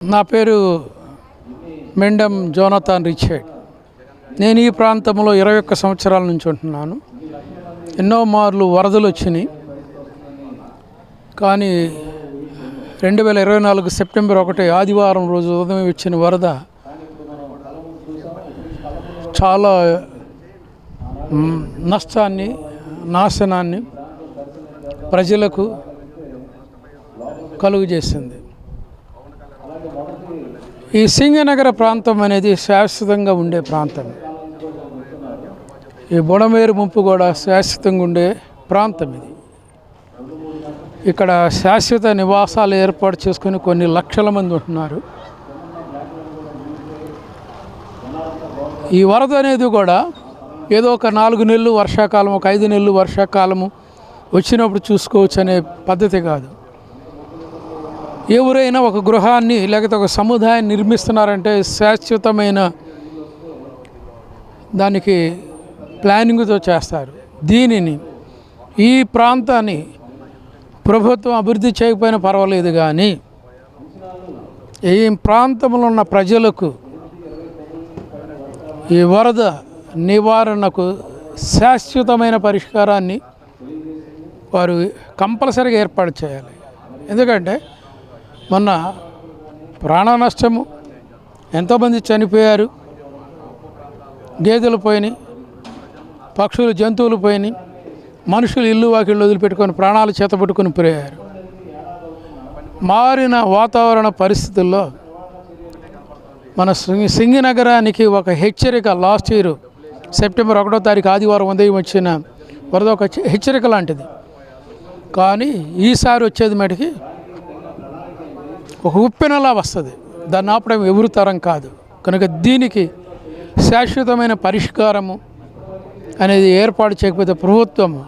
నా పేరు మెండం జోనతాన్ రిచర్డ్. నేను ఈ ప్రాంతంలో ఇరవై ఒక్క సంవత్సరాల నుంచి ఉంటున్నాను. ఎన్నో మార్లు వరదలు వచ్చినాయి. కానీ రెండు వేల ఇరవై నాలుగు సెప్టెంబర్ ఒకటి ఆదివారం రోజు ఉదయం వచ్చిన వరద చాలా నష్టాన్ని నాశనాన్ని ప్రజలకు కలుగు చేసింది ఈ సింగనగర ప్రాంతం అనేది శాశ్వతంగా ఉండే ప్రాంతం. ఈ బుడమేరు ముంపు కూడా శాశ్వతంగా ఉండే ప్రాంతం ఇది. ఇక్కడ శాశ్వత నివాసాలు ఏర్పాటు చేసుకుని కొన్ని లక్షల మంది ఉంటున్నారు. ఈ వరద అనేది కూడా ఏదో ఒక నాలుగు నెలలు వర్షాకాలం ఒక ఐదు నెలలు వర్షాకాలము వచ్చినప్పుడు చూసుకోవచ్చు అనే పద్ధతి కాదు. ఎవరైనా ఒక గృహాన్ని లేకపోతే ఒక సముదాయాన్ని నిర్మిస్తున్నారంటే శాశ్వతమైన దానికి ప్లానింగ్తో చేస్తారు. దీనిని ఈ ప్రాంతాన్ని ప్రభుత్వం అభివృద్ధి చేయకపోయినా పర్వాలేదు కానీ ఈ ప్రాంతంలో ఉన్న ప్రజలకు ఈ వరద నివారణకు శాశ్వతమైన పరిష్కారాన్ని వారు కంపల్సరీగా ఏర్పాటు చేయాలి. ఎందుకంటే మొన్న ప్రాణ నష్టము ఎంతోమంది చనిపోయారు గేదెలు పోయినాయి పక్షులు జంతువులు పోయినాయి మనుషులు ఇల్లు వాకిళ్ళు వదిలిపెట్టుకొని ప్రాణాలు చేతపట్టుకొని పోయారు. మారిన వాతావరణ పరిస్థితుల్లో మన సింగి సింగి నగరానికి ఒక హెచ్చరిక లాస్ట్ ఇయర్ సెప్టెంబర్ ఒకటో తారీఖు ఆదివారం ఉదయం వచ్చిన వరద ఒక హెచ్చరిక లాంటిది. కానీ ఈసారి వచ్చేది మటుకి ఒక ఉప్పెనలా వస్తుంది. దాన్ని ఆపడం ఎవరు తరం కాదు. కనుక దీనికి శాశ్వతమైన పరిష్కారము అనేది ఏర్పాటు చేయకపోతే ప్రభుత్వము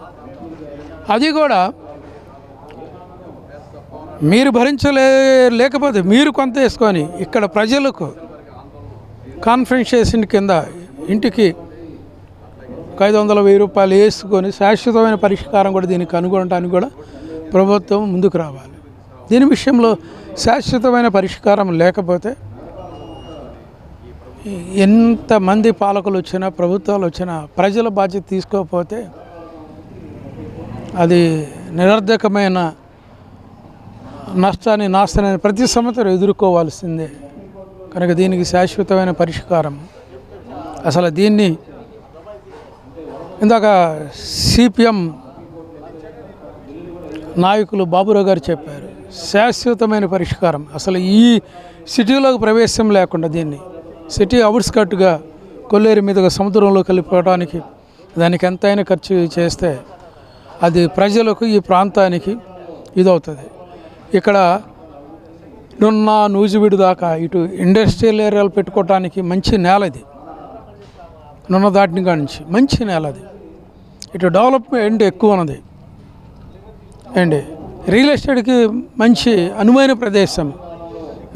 అది కూడా మీరు భరించలే లేకపోతే మీరు కొంత వేసుకొని ఇక్కడ ప్రజలకు కాన్ఫరెన్సేషన్ కింద ఇంటికి ఒక ఐదు వందల వెయ్యి రూపాయలు వేసుకొని శాశ్వతమైన పరిష్కారం కూడా దీనికి కనుగొనడానికి కూడా ప్రభుత్వం ముందుకు రావాలి. దీని విషయంలో శాశ్వతమైన పరిష్కారం లేకపోతే ఎంతమంది పాలకులు వచ్చినా ప్రభుత్వాలు వచ్చినా ప్రజల బాధ్యత తీసుకోకపోతే అది నిరర్ధకమైన నష్టాన్ని నాశనాన్ని ప్రతి సంవత్సరం ఎదుర్కోవాల్సిందే. కనుక దీనికి శాశ్వతమైన పరిష్కారం. అసలు దీన్ని ఇందాక సిపిఎం నాయకులు బాబురావు గారు చెప్పారు. శాశ్వతమైన పరిష్కారం. అసలు ఈ సిటీలోకి ప్రవేశం లేకుండా దీన్ని సిటీ అవుట్స్కట్గా కొల్లేరు మీదుగా సముద్రంలో కలిపడానికి దానికి ఎంతైనా ఖర్చు చేస్తే అది ప్రజలకు ఈ ప్రాంతానికి ఇదవుతుంది. ఇక్కడ నున్న నూజివీడు దాకా ఇటు ఇండస్ట్రియల్ ఏరియాలు పెట్టుకోవటానికి మంచి నేల ఇది. నున్న దాటిని నుంచి మంచి నేల అది. ఇటు డెవలప్మెంట్ ఎక్కువ ఉన్నది. అండి రియల్ ఎస్టేట్కి మంచి అనువైన ప్రదేశం.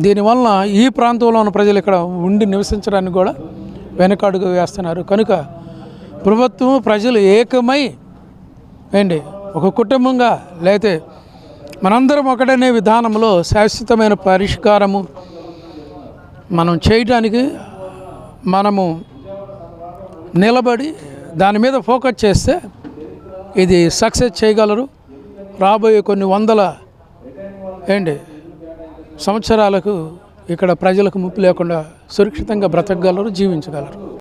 దీనివల్ల ఈ ప్రాంతంలో ఉన్న ప్రజలు ఇక్కడ ఉండి నివసించడానికి కూడా వెనకాడుగు వేస్తున్నారు. కనుక ప్రభుత్వం ప్రజలు ఏకమై ఏంటి ఒక కుటుంబంగా లేతే మనందరం ఒకటనే విధానంలో శాశ్వతమైన పరిష్కారము మనం చేయడానికి మనము నిలబడి దాని మీద ఫోకస్ చేస్తే ఇది సక్సెస్ చేయగలరు. రాబోయే కొన్ని వందల ఏంటి సంవత్సరాలకు ఇక్కడ ప్రజలకు ముప్పు లేకుండా సురక్షితంగా బ్రతకగలరు జీవించగలరు.